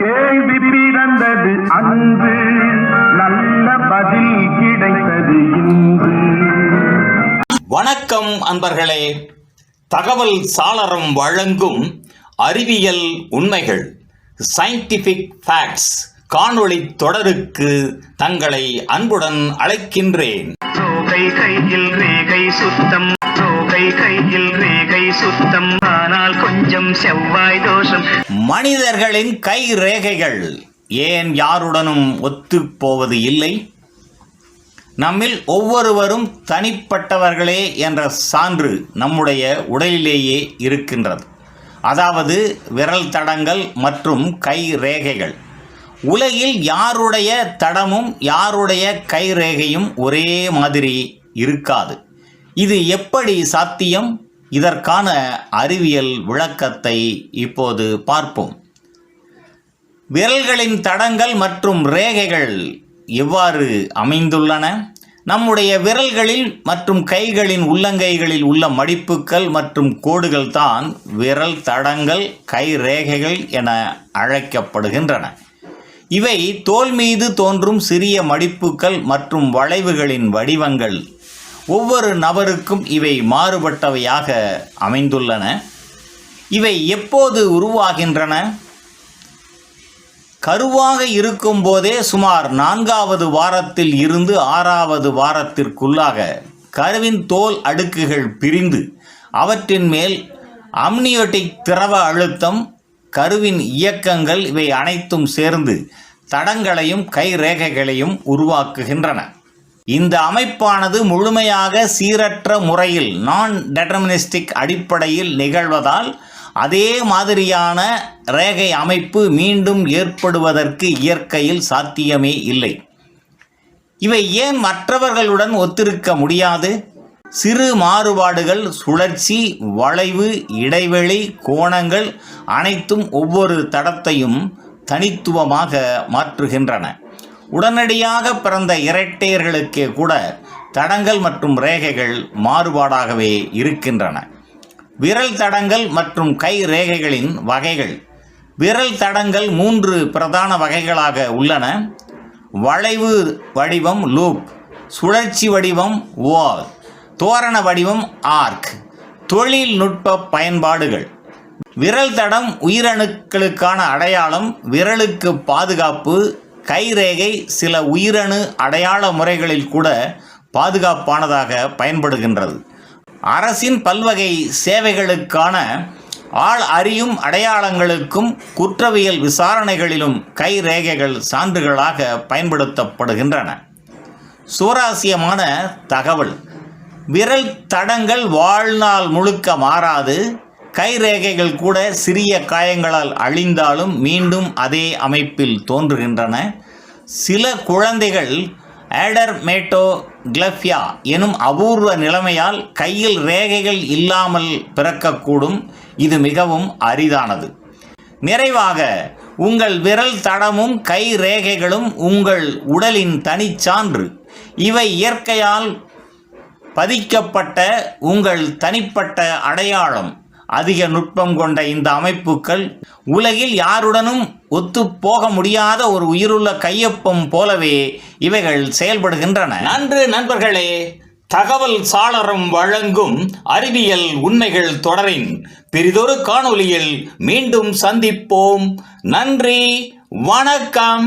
கேள்வி பிறந்தது அன்று நல்ல பதில் கிடைத்தது இன்று. வணக்கம் அன்பர்களே. தகவல் சாளரம் வழங்கும் அறிவியல் உண்மைகள் சயின்டிபிக் ஃபேக்ட்ஸ் காணொளி தொடருக்கு தங்களை அன்புடன் அழைக்கின்றேன். கையில் ரேகை சுத்தம் கையில் ரேகை சுத்தம் ஆனால் கொஞ்சம் செவ்வாய் தோஷம். மனிதர்களின் கை ரேகைகள் ஏன் யாருடனும் ஒத்துப்போவது இல்லை? நம்மில் ஒவ்வொருவரும் தனிப்பட்டவர்களே என்ற சான்று நம்முடைய உடலிலேயே இருக்கின்றது. அதாவது விரல் தடங்கள் மற்றும் கை ரேகைகள். உலகில் யாருடைய தடமும் யாருடைய கை ரேகையும் ஒரே மாதிரி இருக்காது. இது எப்படி சாத்தியம்? இதற்கான அறிவியல் விளக்கத்தை இப்போது பார்ப்போம். விரல்களின் தடங்கள் மற்றும் ரேகைகள் எவ்வாறு அமைந்துள்ளன? நம்முடைய விரல்களில் மற்றும் கைகளின் உள்ளங்கைகளில் உள்ள மடிப்புகள் மற்றும் கோடுகள் தான் விரல் தடங்கள் கை ரேகைகள் என அழைக்கப்படுகின்றன. இவை தோல் மீது தோன்றும் சிறிய மடிப்புகள் மற்றும் வளைவுகளின் வடிவங்கள். ஒவ்வொரு நபருக்கும் இவை மாறுபட்டவையாக அமைந்துள்ளன. இவை எப்போது உருவாகின்றன? கருவாக இருக்கும்போதே சுமார் நான்காவது வாரத்தில் இருந்து ஆறாவது வாரத்திற்குள்ளாக கருவின் தோல் அடுக்குகள் பிரிந்து அவற்றின் மேல் அம்னியோட்டிக் திரவ அழுத்தம் கருவின் இயக்கங்கள் இவை அனைத்தும் சேர்ந்து தடங்களையும் கை ரேகைகளையும் உருவாக்குகின்றன. இந்த அமைப்பானது முழுமையாக சீரற்ற முறையில் நான் டெட்டர்மினிஸ்டிக் அடிப்படையில் நிகழ்வதால் அதே மாதிரியான ரேகை அமைப்பு மீண்டும் ஏற்படுவதற்கு இயற்கையில் சாத்தியமே இல்லை. இவை ஏன் மற்றவர்களுடன் ஒத்திருக்க முடியாது? சிறு மாறுபாடுகள் சுழற்சி வளைவு இடைவெளி கோணங்கள் அனைத்தும் ஒவ்வொரு தடத்தையும் தனித்துவமாக மாற்றுகின்றன. உடனடியாக பிறந்த இரட்டையர்களுக்கே கூட தடங்கள் மற்றும் ரேகைகள் மாறுபாடாகவே இருக்கின்றன. விரல் தடங்கள் மற்றும் கை ரேகைகளின் வகைகள். விரல் தடங்கள் மூன்று பிரதான வகைகளாக உள்ளன. வளைவு வடிவம் லூப் சுழற்சி வடிவம் வால் தோரண வடிவம் ஆர்க் தொழில்நுட்ப பயன்பாடுகள். விரல் தடம் உயிரணுக்களுக்கான அடையாளம் விரலுக்கு பாதுகாப்பு கைரேகை சில உயிரணு அடையாள முறைகளில் கூட பாதுகாப்பானதாக பயன்படுகின்றது. அரசின் பல்வகை சேவைகளுக்கான ஆள் அறியும் அடையாளங்களுக்கும் குற்றவியல் விசாரணைகளிலும் கை ரேகைகள் சான்றுகளாக பயன்படுத்தப்படுகின்றன. சுவாரஸ்யமான தகவல். விரல் தடங்கள் வாழ்நாள் முழுக்க மாறாது. கை ரேகைகள் கூட சிறிய காயங்களால் அழிந்தாலும் மீண்டும் அதே அமைப்பில் தோன்றுகின்றன. சில குழந்தைகள் ஆடர்மேட்டோ கிளஃபியா எனும் அபூர்வ நிலைமையால் கையில் ரேகைகள் இல்லாமல் பிறக்கக்கூடும். இது மிகவும் அரிதானது. நிறைவாக உங்கள் விரல் தடமும் கை ரேகைகளும் உங்கள் உடலின் தனிச்சான்று. இவை இயற்கையால் பதிக்கப்பட்ட உங்கள் தனிப்பட்ட அடையாளம். அதிக நுட்பம் கொண்ட இந்த அமைப்புகள் உலகில் யாருடனும் ஒத்து போக முடியாத ஒரு உயிருள்ள கையொப்பம் போலவே இவைகள் செயல்படுகின்றன. நன்று நண்பர்களே தகவல் சாளரம் வழங்கும் அறிவியல் உண்மைகள் தொடரின் பெரிதொரு காணொளியில் மீண்டும் சந்திப்போம். நன்றி வணக்கம்.